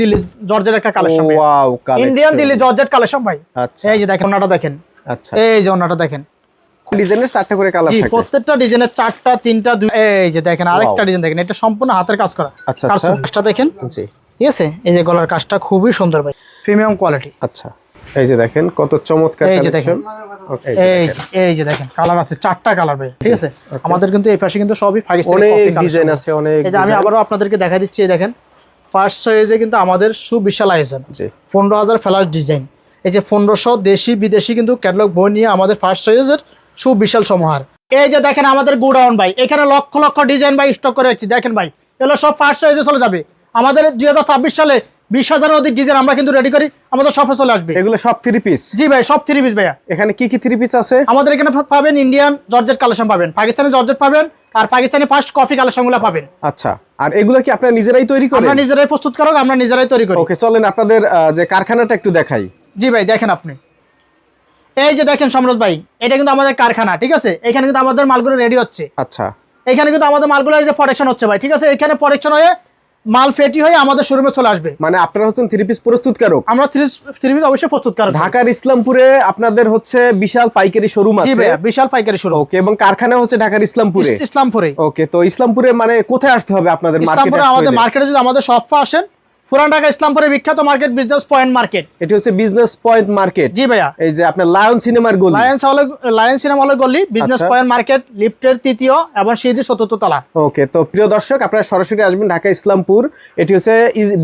দিল্লি জর্জের একটা collection wow Indian Delhi georgette collection ভাই। আচ্ছা। এই যে দেখেন ওনাটা দেখেন। আচ্ছা। এই যে ওনাটা দেখেন। ডিজাইনের চারটা করে কালার থাকে। প্রত্যেকটা ডিজাইনের চারটা তিনটা দুই এই যে দেখেন আরেকটা ডিজাইন দেখেন এটা সম্পূর্ণ হাতের কাজ করা। আচ্ছা, আচ্ছা। দেখেন। জি। ঠিক আছে? এই যে গলার কাজটা খুবই সুন্দর ভাই। প্রিমিয়াম কোয়ালিটি আচ্ছা। এই যে দেখেন কত চমৎকার এই যে কালেকশন। এই এই যে দেখেন কালার আছে চারটা কালার ভাই। ঠিক আছে? আমাদের কিন্তু এই পাশে কিন্তু সবই পাকিস্তানি অনেক ডিজাইন আছে অনেক এই যে আমি। আবারও আপনাদেরকে দেখা দিচ্ছি এই দেখেন। ফার্স্ট সাইজে কিন্তু আমাদের সুবিশাল আয়োজন। পনেরো হাজার ফ্ল্যাশ ডিজাইন এই যে পনেরোশো দেশি বিদেশি কিন্তু ক্যাটলগ বই নিয়ে আমাদের ফার্স্ট সাইজের সুবিশাল সমাহার এই যে দেখেন আমাদের গুডাউন ভাই এখানে লক্ষ লক্ষ ডিজাইন ভাই স্টক করে রাখছি। দেখেন ভাই এগুলো সব ফার্স্ট সাইজে চলে যাবে। আমাদের দুই হাজার ছাব্বিশ সালে বিশ হাজারের অধিক ডিজাইন আমরা কিন্তু রেডি করি আমাদের শপে চলে আসবে। এগুলো সব থ্রি পিস জি ভাই সব থ্রি পিস ভাইয়া। এখানে কি কি থ্রি পিস আছে? আমাদের এখানে পাবেন ইন্ডিয়ান জর্জেট কালেকশন পাবেন পাকিস্তানি জর্জেট পাবেন আর পাকিস্তানি ফার্স্ট কফি কালেকশনগুলো পাবেন। আচ্ছা। আর এগুলো কি আপনারা নিজেরাই তৈরি করেন? আমরা নিজেরাই প্রস্তুত করো আমরা নিজেরাই তৈরি করি। ওকে চলেন আপনাদের যে কারখানাটা একটু দেখাই। জি ভাই দেখেন আপনি। এই যে দেখেন সমরজ ভাই এটা কিন্তু আমাদের কারখানা ঠিক আছে? এখানে কিন্তু আমাদের মালগুলো রেডি হচ্ছে। আচ্ছা। এখানে কিন্তু আমাদের মালগুলোর যে প্রোডাকশন হচ্ছে ভাই ঠিক আছে? এখানে প্রোডাকশন হয়ে মাল ফেটি হয়ে আমাদের শোরুমে চলে আসবে। মানে আপনারা হচ্ছেন থ্রি পিস প্রস্তুতকারক? আমরা থ্রি পিস অবশ্যই প্রস্তুত করব ঢাকার ইসলামপুরে আপনাদের হচ্ছে বিশাল পাইকারি শোরুম আছে। বিশাল পাইকারি শোরুম ওকে এবং কারখানা হচ্ছে ঢাকার ইসলামপুরে। ইসলামপুরে। ওকে তো ইসলামপুরে মানে কোথায় আসতে হবে আপনাদের ইসলামপুরে আমাদের মার্কেটে মার্কেটে যদি আমাদের শপ আসেন পুরান ঢাকা ইসলামপুরে বিখ্যাত মার্কেট বিজনেস পয়েন্ট মার্কেট এটি হচ্ছে বিজনেস পয়েন্ট মার্কেট জি ভাইয়া। এই যে আপনার লায়ন সিনেমার গলি। লায়ন্স হলে লায়ন্স সিনেমা হলে গলি বিজনেস আচ্ছা। পয়েন্ট মার্কেট লিফটের তৃতীয় এবং সিঁড়ি চতুর্থ তলা। ওকে তো প্রিয় দর্শক আপনারা সরাসরি আসবেন ঢাকা ইসলামপুর। এটি হচ্ছে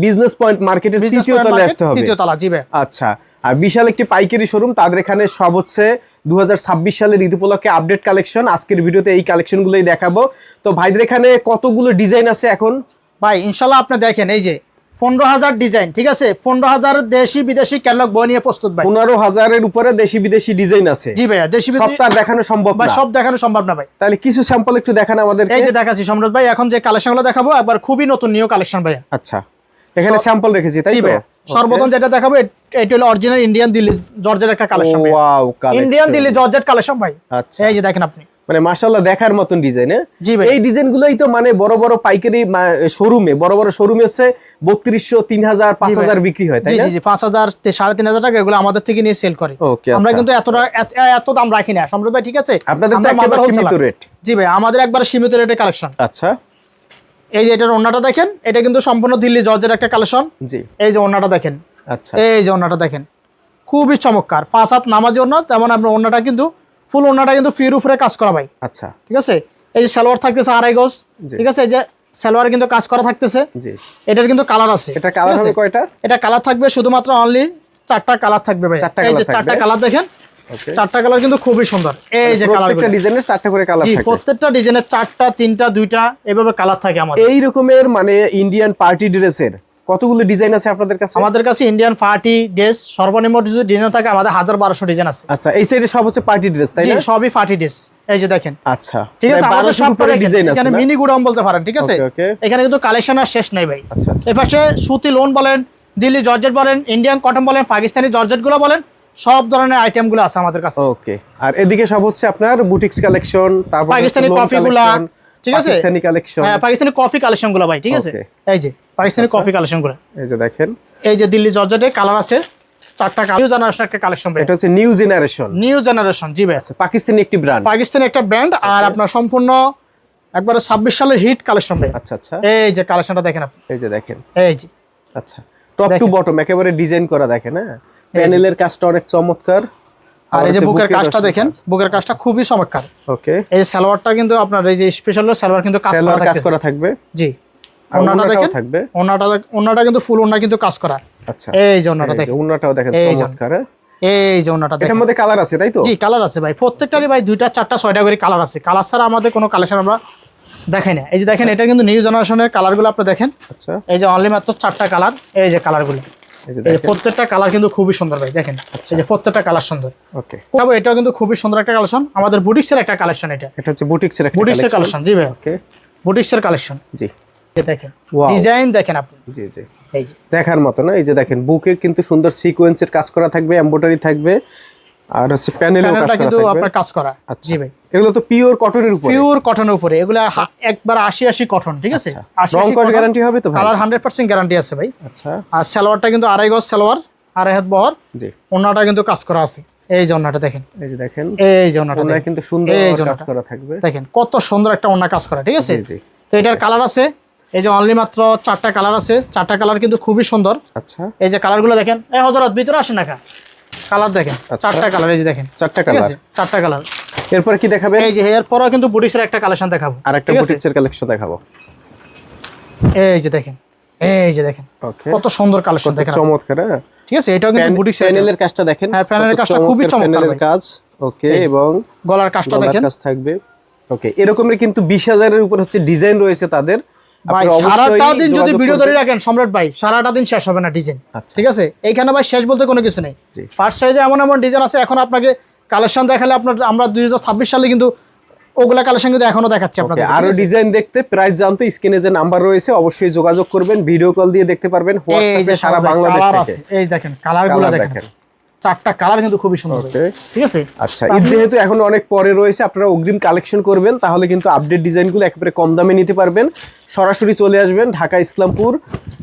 বিজনেস পয়েন্ট মার্কেটের বিজনেস তৃতীয় তলায় আসতে হবে। তৃতীয় তলা জি ভাই আচ্ছা আর বিশাল একটি পাইকারি শোরুম তাদের এখানে সব হচ্ছে দু হাজার ছাব্বিশ সালের ঈদ উপলক্ষে আপডেট কালেকশন আজকের ভিডিওতে এই কালেকশনগুলোই দেখাবো। তো ভাইদের এখানে কতগুলো ডিজাইন আছে এখন? ভাই ইনশাল্লাহ আপনি দেখেন এই যে পনেরো হাজার ডিজাইন ঠিক আছে? পনেরো হাজার দেশি বিদেশি ক্যাটলগ বই নিয়ে প্রস্তুত ভাই। পনেরো হাজারের উপরে দেশি বিদেশি ডিজাইন আছে। জি ভাইয়া দেশি সব দেখানো সম্ভব ভাই সব দেখানো সম্ভব না ভাই। তাহলে কিছু স্যাম্পল একটু দেখান আমাদেরকে। এই যে দেখাচ্ছি সম্রাট ভাই এখন যে কালেকশনগুলো দেখাবো একবার খুবই নতুন নিউ কালেকশন ভাইয়া। আচ্ছা এখানে স্যাম্পল রেখেছি তাই তো? সর্বপ্রথম যেটা দেখাবো এটা হলো অরিজিনাল ইন্ডিয়ান দিল্লি জর্জের একটা কালেকশন ওয়াও ইন্ডিয়ান দিল্লি জর্জের কালেকশন ভাই। আচ্ছা। এই যে দেখেন আপনি। মানে মাশাআল্লাহ দেখার মতন ডিজাইন ভাই। এই ডিজাইনগুলোই তো মানে বড় বড় পাইকারি শোরুমে বড় বড় শোরুমে হচ্ছে বত্রিশশো তিন হাজার পাঁচ হাজার বিক্রি হয় তাই জি পাঁচ হাজার সাড়ে তিন হাজার টাকা এগুলো আমাদের থেকে নিয়ে সেল করে। আমরা কিন্তু এতটা এত- দাম রাখি না। সম্রাট ভাই ঠিক আছে? আপনাদের সীমিত রেট জি ভাই আমাদের একবার সীমিত রেটের কালেকশন আচ্ছা। এই যে এটার ওন্নাটা দেখেন এটা কিন্তু সম্পূর্ণ দিল্লি জর্জের একটা কালেকশন জি। এই যে ওন্নাটা দেখেন। আচ্ছা। এই যে ওন্নাটা দেখেন। খুবই চমৎকার। পাঁচ হাত নামাজি ওন্না তেমন আপনার ওন্নাটা কিন্তু ফুল ওন্নাটা কিন্তু ফির উপরে কাজ করা ভাই। আচ্ছা। ঠিক আছে? এই যে সালোয়ার থাকতেছে আড়াই গজ ঠিক আছে? এই যে সালোয়ার কিন্তু কাজ করা থাকতেছে। জি। এটার কিন্তু কালার আছে। এটা কালার আছে? হবে কয়টা? এটা কালার থাকবে শুধুমাত্র অনলি চারটা কালার থাকবে ভাই। চারটা এই যে চারটা কালার দেখেন? চারটা কালার কিন্তু খুবই সুন্দর। এই যে কালার প্রত্যেকটা ডিজাইনের চারটা করে কালার জি থাকে। প্রত্যেকটা ডিজাইনের চারটা তিনটা দুইটা এভাবে কালার থাকে আমাদের। এই রকমের মানে ইন্ডিয়ান পার্টি ড্রেসের কতগুলো ডিজাইন আছে আপনাদের কাছে? আমাদের কাছে ইন্ডিয়ান পার্টি ড্রেস সর্বনিম্ন যদি ডিজাইন থাকে আমাদের হাজার বারোশো ডিজাইন আছে। আচ্ছা এই সাইডে সব হচ্ছে পার্টি ড্রেস তাই না? সবই পার্টি ড্রেস এই যে দেখেন। আচ্ছা ঠিক আছে মানে আমাদের সব ডিজাইন আছে এখানে মিনি গুডাউন বলতে পারেন ঠিক আছে. এখানে কিন্তু কালেকশন আর শেষ নাই ভাই। আচ্ছা আচ্ছা। এ পাশে সুতি লোন বলেন দিল্লি জর্জেট বলেন ইন্ডিয়ান কটন বলেন পাকিস্তানি জর্জেটগুলো বলেন সব ধরনের আইটেমগুলো আছে আমাদের কাছে। ওকে আর এদিকে সব হচ্ছে আপনার বুটিক্স কালেকশন তারপর পাকিস্তানি কফি গুলা, ঠিক আছে? পাকিস্তানি কালেকশন হ্যাঁ পাকিস্তানি কফি কালেকশনগুলো ভাই ঠিক আছে? এই যে পাকিস্তানি আচ্ছা। কফি কালেকশনগুলো এই যে দেখেন। এই যে দিল্লি জর্জেটে কালার আছে চারটা জেনারেশন একটা কালেকশন এটা হচ্ছে নিউ জেনারেশন নিউ জেনারেশন জি ভাই। পাকিস্তানি একটি ব্র্যান্ড পাকিস্তানি একটা ব্র্যান্ড আর আপনার সম্পূর্ণ একবারে ছাব্বিশ সালের হিট কালেকশন ভাই। আচ্ছা আচ্ছা। এই যে কালেকশনটা দেখেন আপনি। এই যে দেখেন। এই যে। আচ্ছা। Top to. বটম একেবারে ডিজাইন করা দেখেন হ্যাঁ? প্যানেলের কাজটা অনেক চমৎকার। আর এই যে বুকের কাজটা দেখেন বুকের কাজটা খুবই চমৎকার। ওকে। এই সালোয়ারটা কিন্তু আপনার এই যে স্পেশাল সালোয়ার কিন্তু কাজ করা কাজ করা থাকবে? জি। ওনাটা দেখেন থাকবে? ওনাটা ওনাটা কিন্তু ফুল ওনা কিন্তু কাজ করা। আচ্ছা। এই যে ওনাটা দেখেন। ওনাটাও দেখেন চমৎকার হ্যাঁ? এই যে ওনাটা দেখেন। এটার মধ্যে কালার আছে তাই তো? জি কালার আছে ভাই। প্রত্যেকটারই ভাই দুইটা চারটা ছয়টা করে কালার আছে। কালার ছাড়া আমাদের কোনো কালেকশন আমরা দেখাই না এই যে দেখেন এটা কিন্তু নিউ জেনারেশনের কালারগুলো আপনি দেখেন। আচ্ছা। এই যে অনলি মাত্র চারটা কালার এই যে কালারগুলো আচ্ছা। প্রত্যেকটা কালার কিন্তু খুবই সুন্দর ভাই দেখেন। যে প্রত্যেকটা কালার সুন্দর। ওকে। তবে এটাও কিন্তু খুবই সুন্দর একটা কালেকশন। আমাদের বুটিক্সের একটা কালেকশন এটা। এটা হচ্ছে বুটিক্সের একটা বুটিক্সের কালেকশন। জি ভাই ওকে। বুটিক্সের কালেকশন। জি। দেখেন ডিজাইন দেখেন আপনি। জি জি। এই যে। দেখার মতো না? এই যে দেখেন বুকে কিন্তু সুন্দর সিকোয়েন্সের কাজ করা থাকবে এমব্রয়ডারি থাকবে আর হচ্ছে প্যানেলেও কাজ প্যানেলটা করা কিন্তু আপনার কাজ করা। আচ্ছা। জি ভাই। এগুলো তো পিওর কটনের উপরে। পিওর কটনের উপরে। এগুলো একবার আশি আশি কটন ঠিক আছে? আচ্ছা। রং কস গ্যারান্টি হবে তো ভাই? কালার হান্ড্রেড পার্সেন্ট গ্যারান্টি আছে ভাই। আচ্ছা। আর সালোয়ারটা কিন্তু আড়াই গজ সালোয়ার আড়াই হাত বহর। জি। ওনাটা কিন্তু কাজ করা আছে। এই যে ওনাটা দেখেন। এই যে দেখেন এই যে ওনাটা ওনায় দেখেন। কিন্তু সুন্দর কাজ করা থাকবে। দেখেন কত সুন্দর একটা ওনা কাজ করা ঠিক আছে? জি তো এটার কালার আছে। এই যে অনলি মাত্র চারটা কালার আছে। চারটা কালার কিন্তু খুবই সুন্দর। আচ্ছা। এই যে কালারগুলো দেখেন। এই হজরত ভিতরে আসেন না কালার দেখেন। আচ্ছা। চারটা কালার এই যে দেখেন। চারটা কালার চারটা কালার এরপর কি দেখাবেন এই যে এরপরও কিন্তু বুটিসের একটা কালেকশন দেখাবো। আর একটা বুটিক্সের কালেকশন দেখাবো। এই যে দেখেন এই যে দেখেন ওকে কত সুন্দর কালেকশন দেখেন চমৎকার হ্যাঁ? ঠিক আছে? এটাও কিন্তু বুটিক্সের প্যানেলের কাজটা দেখেন হ্যাঁ, প্যানেলের কাজটা খুবই চমৎকার প্যানেলের কাজ। ওকে এবং গলার কাজটা দেখেন। কাজ থাকবে। ওকে এরকমের কিন্তু বিশ হাজারের উপর হচ্ছে ডিজাইন রয়েছে তাদের। ভাই সারাটা দিন যদি ভিডিও ধরে রাখেন সম্রাট ভাই সারাটা দিন শেষ হবে না ডিজাইন। আচ্ছা। ঠিক আছে? এইখানে ভাই শেষ বলতে কোনো কিছু নেই। ফার্স্ট সাইজে এমন এমন ডিজাইন আছে এখন আপনাকে কালেকশন দেখালে আপনার আমরা দুই হাজার ছাব্বিশ সালে কিন্তু ওগুলা কালেকশন কিন্তু এখনও দেখাচ্ছি আপনাকে আরও ডিজাইন দেখতে প্রাইস জানতে স্ক্রিনে যে নাম্বার রয়েছে অবশ্যই যোগাযোগ করবেন ভিডিও কল দিয়ে দেখতে পারবেন হোয়াটসঅ্যাপে সারা বাংলাদেশ থেকে। এই দেখেন কালারগুলো দেখেন। চারটা কালার কিন্তু খুবই সুন্দর. ঠিক আছে? আচ্ছা ঈদ যেহেতু এখন অনেক পরে রয়েছে আপনারা অগ্রিম কালেকশন করবেন তাহলে কিন্তু আপডেট ডিজাইনগুলো একেবারে কম দামে নিতে পারবেন। সরাসরি চলে আসবেন ঢাকা ইসলামপুর।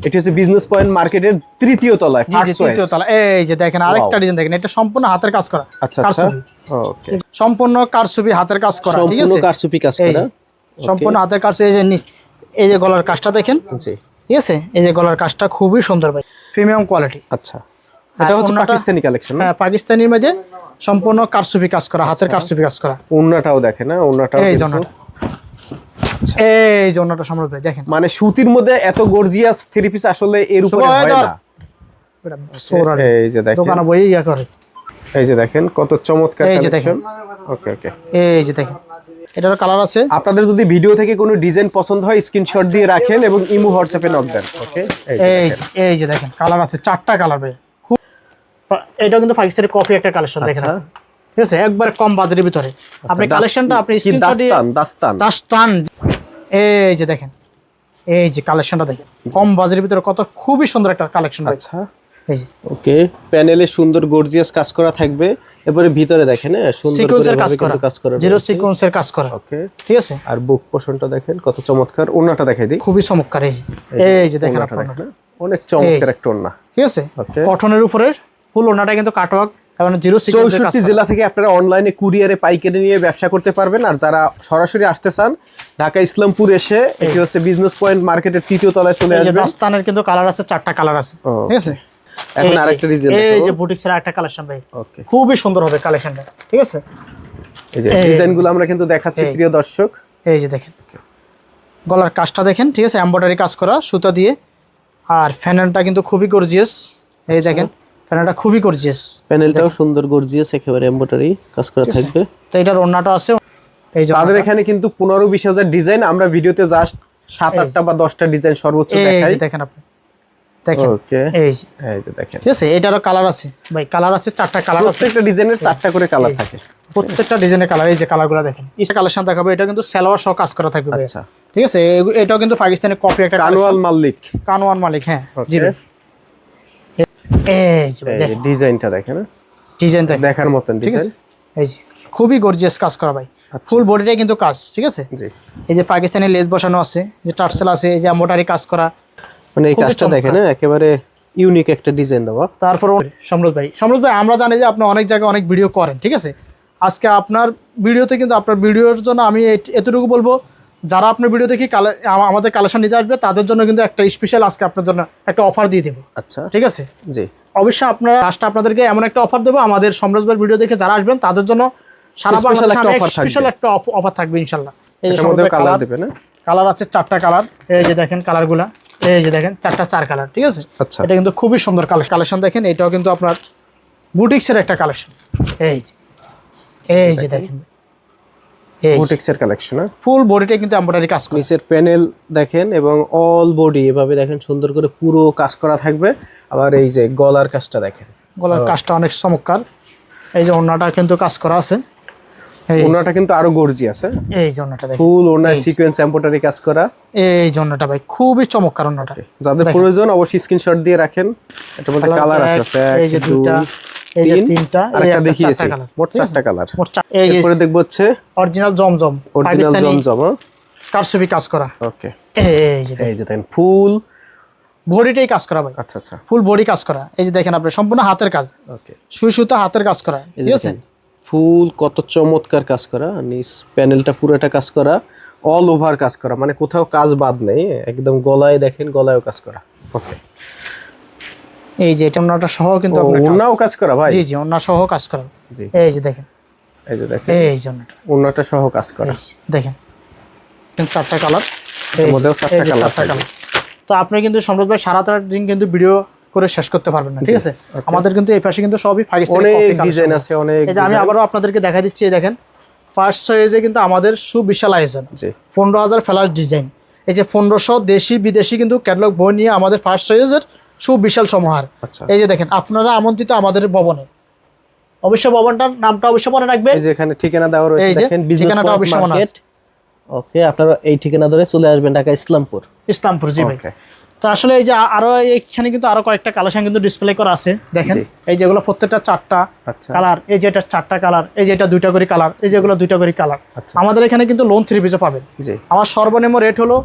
এটি হচ্ছে বিজনেস পয়েন্ট মার্কেটের তৃতীয় তলায় তৃতীয় তলা। এই যে দেখেন আরেকটা ডিজাইন দেখেন এটা সম্পূর্ণ হাতের কাজ করা আচ্ছা আচ্ছা। ওকে সম্পূর্ণ কারচুপি হাতের কাজ করা ঠিক সম্পূর্ণ আছে? কারচুপি কাজ করা। সম্পূর্ণ হাতের কাজ এই যে এই যে গলার কাজটা দেখেন। ঠিক আছে? এই যে গলার কাজটা খুবই সুন্দর ভাই। প্রিমিয়াম কোয়ালিটি আচ্ছা। এটা হচ্ছে পাকিস্তানি কালেকশন হ্যাঁ পাকিস্তানির মধ্যে সম্পূর্ণ কারচুপি কাজ করা হাতের কারচুপি কাজ করা। ওন্নাটাও দেখে না? ওন্নাটাও এই জন্যটা এই জন্যটা সম্রাট ভাই দেখেন। মানে সুতির মধ্যে এত গর্জিয়াস থ্রি পিস আসলে এর উপরে হয় না। এই যে দেখেন। দোকানে বই ইয়া করে। এই যে দেখেন কত চমৎকার এই যে কালেকশন ওকে ওকে। এই যে দেখেন। এটার কালার আছে? আপনাদের যদি ভিডিও থেকে কোনো ডিজাইন পছন্দ হয় স্ক্রিনশট দিয়ে রাখেন এবং ইমো হোয়াটসঅ্যাপে নক দেন ওকে? এই যে এই যে দেখেন কালার আছে চারটা কালার ভাই। এটাও কিন্তু পাকিস্তানি কপি একটা কালেকশন দেখেন আচ্ছা। ঠিক আছে? একবার কম বাজারের ভিতরে। আপনি কালেকশনটা আপনি দাস্তান দাস্তান দাস্তান এই যে দেখেন এই যে কালেকশনটা দেখেন। কম বাজারের ভিতরে কত খুবই সুন্দর একটা কালেকশন আচ্ছা। এই যে। ওকে প্যানেলে সুন্দর গর্জিয়াস কাজ করা থাকবে। এরপরে ভিতরে দেখেন হ্যাঁ সুন্দর সিকোয়েন্সের কাজ করা। কাজ করা জিরো সিকোয়েন্সের কাজ করা। ওকে। ঠিক আছে? আর বুক পোর্শনটা দেখেন কত চমৎকার ওন্নাটা দেখাই দিই। খুবই চমৎকার এই যে। দেখেন আপনার। হ্যাঁ? অনেক চমৎকার একটা ওন্না ঠিক আছে. কটনের উপরে ফুল ওনাটা কিন্তু কাটওয়ার্ক জিরো চৌষট্টি জেলা থেকে আপনারা অনলাইনে কুরিয়ারে পাইকারি নিয়ে ব্যবসা করতে পারবেন। আর যারা সরাসরি আসতে চান ঢাকা ইসলামপুর এসে এটি হচ্ছে বিজনেস পয়েন্ট মার্কেটের তৃতীয় তলায় চলে এই যে কিন্তু কালার আছে চারটা কালার আছে। ঠিক আছে? এখন আরেকটা ডিজাইন এই যে বুটিক্সের একটা কালেকশন ভাই। ওকে খুবই সুন্দর হবে কালেকশনটা ঠিক আছে? এই যে ডিজাইনগুলো আমরা কিন্তু দেখাচ্ছি প্রিয় দর্শক। এই যে দেখেন। গলার কাজটা দেখেন ঠিক আছে? এমব্রয়ডারি কাজ করা সুতা দিয়ে। আর ফ্যানেলটা কিন্তু খুবই গর্জিয়াস এই দেখেন ফ্যানেলটা খুবই গর্জিয়াস প্যানেলটাও সুন্দর গর্জিয়াস একেবারে এমব্রয়ডারি কাজ করা থাকবে। তো এটার আছে। এই যে তাদের এখানে কিন্তু পনেরো বিশ হাজার ডিজাইন আমরা ভিডিওতে জাস্ট সাত আটটা বা দশটা ডিজাইন সর্বোচ্চ দেখাই। দেখেন আপনি। দেখেন। ওকে এই যে। এই যে দেখেন। ঠিক আছে? এটারও কালার আছে। ভাই কালার আছে চারটা কালার প্রত্যেকটা ডিজাইনের চারটা করে কালার থাকে। প্রত্যেকটা ডিজাইনের কালার এই যে কালারগুলো দেখেন। এই কালেকশন দেখাবো এটা কিন্তু সালোয়ার সহ কাজ করা থাকবে আচ্ছা। ঠিক আছে? এটাও কিন্তু পাকিস্তানের কপি একটা। কানোয়াল মাল্লিক। কানোয়ান মালিক হ্যাঁ জি এই ডিজাইনটা দেখেন? ডিজাইন দেখার মতন ডিজাইন? এই যে খুবই গর্জিয়াস কাজ করা ভাই। আচ্ছা। ফুল বডিটাই কিন্তু কাজ ঠিক আছে? এই যে পাকিস্তানি লেস বসানো আছে যে টার্সেল আছে এই যে মোটারি কাজ করা। মানে এই কাজটা। দেখেন একেবারে ইউনিক একটা ডিজাইন দেওয়া। তারপর সমরুদ ভাই সমরুদ ভাই আমরা জানি যে আপনি অনেক জায়গায় অনেক ভিডিও করেন ঠিক আছে? আজকে আপনার ভিডিওতে কিন্তু আপনার ভিডিওর জন্য আমি এতটুকু বলব যারা আপনার ভিডিও দেখি আমাদের কালেকশন নিতে আসবে তাদের জন্য কিন্তু একটা স্পেশাল আজকে আপনার জন্য একটা অফার দিয়ে দেবো। আচ্ছা। ঠিক আছে? জি। অবশ্যই আপনারা লাস্টে আপনাদেরকে এমন একটা অফার দেবো আমাদের সমরাজ ভাইয়ের ভিডিও দেখে যারা আসবেন তাদের জন্য সারা। স্পেশাল একটা অফার থাকবে। ইনশাল্লাহ। এই কালার কালার না? কালার আছে চারটা কালার এই যে দেখেন কালারগুলা এই যে দেখেন চারটা চার কালার ঠিক আছে? আচ্ছা। এটা কিন্তু খুবই সুন্দর কালেকশন দেখেন এটাও কিন্তু আপনার বুটিক্সের একটা কালেকশন এই যে এই যে দেখেন। এই কালেকশন ফুল বডিটা কিন্তু এমব্রয়ডারি কাজ করে। নিচের প্যানেল দেখেন এবং অল বডি এভাবে দেখেন সুন্দর করে পুরো কাজ করা থাকবে। আবার এই যে গলার কাজটা দেখেন। গলার কাজটা অনেক চমৎকার। এই যে ওড়নাটা কিন্তু কাজ করা আছে। ওনাটা কিন্তু আরও গর্জি আছে এই ওড়নাটা দেখেন। ফুল ওনার সিকোয়েন্স এম্পোটারি কাজ করা। এই ওড়নাটা ভাই খুবই চমৎকার ওড়নাটা। যাদের প্রয়োজন অবশ্যই স্ক্রিনশট দিয়ে রাখেন। এটার মধ্যে কালার আছে এই যে দুইটা, এই যে তিনটা আর এই একটা একটা দেখিয়েছি। মোট চারটা কালার মোট এই যে এরপরে দেখব হচ্ছে অরিজিনাল জমজম অরিজিনাল জমজম কারসুবি কাজ করা। ওকে এই যে এই যে দেখেন ফুল। বডিটাই কাজ করা ভাই। আচ্ছা আচ্ছা। ফুল বডি কাজ করা। এই যে দেখেন আপনি সম্পূর্ণ হাতের কাজ। ওকে সুই সুতা হাতের কাজ করা ঠিক আছে? ফুল কত চমৎকার কাজ করা নিচ প্যানেলটা পুরোটা কাজ করা অল ওভার কাজ করা মানে কোথাও কাজ বাদ নেই একদম গলায় দেখেন গলায়ও কাজ করা। ওকে এই যে এটা ওনাটা সহ কিন্তু। ওনাও কাজ করা ভাই? জি জি ওনা সহ কাজ করা। এই যে দেখেন। এই যে দেখেন। এই যে ওনাটা। সহ কাজ করা। দেখেন। চারটা কালার। এর মধ্যেও চারটা থাকবে। তো আপনি কিন্তু সম্রাট ভাই সারা তার দিন কিন্তু ভিডিও করে শেষ করতে পারবেন না ঠিক আছে? আমাদের কিন্তু এই পাশে কিন্তু সবই পাকিস্তানি অনেক ডিজাইন আছে অনেক এই যে আমি। আবারও আপনাদেরকে দেখা দিচ্ছি এই দেখেন। ফার্স্ট সাইজে কিন্তু আমাদের সুবিশাল আয়োজন। পনেরো হাজার ফ্ল্যাশ ডিজাইন এই যে পনেরোশো দেশি বিদেশি কিন্তু ক্যাটলগ বই নিয়ে আমাদের ফার্স্ট সাইজের সুবিশাল সমাহার। আচ্ছা এই যে দেখেন আপনারা আমন্ত্রিত আমাদের ভবনে। অবশ্য ভবনটার নামটা অবশ্যই মনে রাখবেন। এই যে এখানে ঠিকানা দেওয়া রয়েছে দেখেন বিজনেস মনে মার্কেট আছে। ওকে আপনারা এই ঠিকানা ধরে চলে আসবেন ঢাকা ইসলামপুর। ইসলামপুর জি ভাই। তো আসলে এই যে আরও এখানে কিন্তু আরও কয়েকটা কালেকশন কিন্তু ডিসপ্লে করা আছে দেখেন। এই যেগুলো প্রত্যেকটা চারটা আচ্ছা। কালার এই যে এটা চারটা কালার এই যে এটা দুইটা করে কালার এই যেগুলো দুইটা করে কালার আচ্ছা। আমাদের এখানে কিন্তু লোন থ্রি পিসে পাবেন। জি। আমার সর্বনিম্ন রেট হলো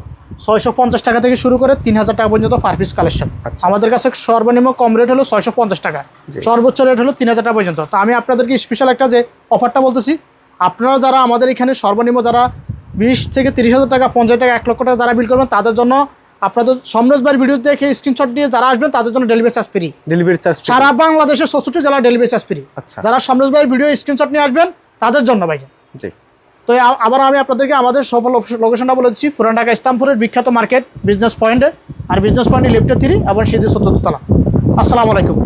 ছয়শো পঞ্চাশ টাকা থেকে শুরু করে তিন হাজার টাকা পর্যন্ত পার পিস কালেকশন। আমাদের কাছে সর্বনিম্ন কম রেট হলো ছয়শো পঞ্চাশ টাকা। সর্বোচ্চ রেট হলো তিন হাজার টাকা পর্যন্ত। তো আমি আপনাদেরকে স্পেশাল একটা যে অফারটা বলতেছি আপনারা যারা আমাদের এখানে সর্বনিম্ন যারা বিশ থেকে তিরিশ হাজার টাকা পঞ্চাশ টাকা এক লক্ষ টাকা যারা বিল করবেন তাদের জন্য আপনাদের সমরেশ ভাইয়ের ভিডিও দেখে স্ক্রিনশট দিয়ে যারা আসবেন তাদের জন্য delivery charge free delivery charge সারা বাংলাদেশের চৌষট্টি জেলা ডেলিভারি চার্জ ফ্রি আচ্ছা। যারা সমরেশ ভাইয়ের ভিডিও স্ক্রিনশট নিয়ে আসবেন তাদের জন্য ভাইজান জি। তো আবার আমি আপনাদেরকে আমাদের সফল লোকেশনটা বলে দিচ্ছি। পুরান ঢাকা ইসলামপুরের বিখ্যাত মার্কেট বিজনেস পয়েন্টে আর বিজনেস পয়েন্টে লিফটে থ্রি এবং সিদ্ধি সত্যতলা তলা। আসসালামু আলাইকুম।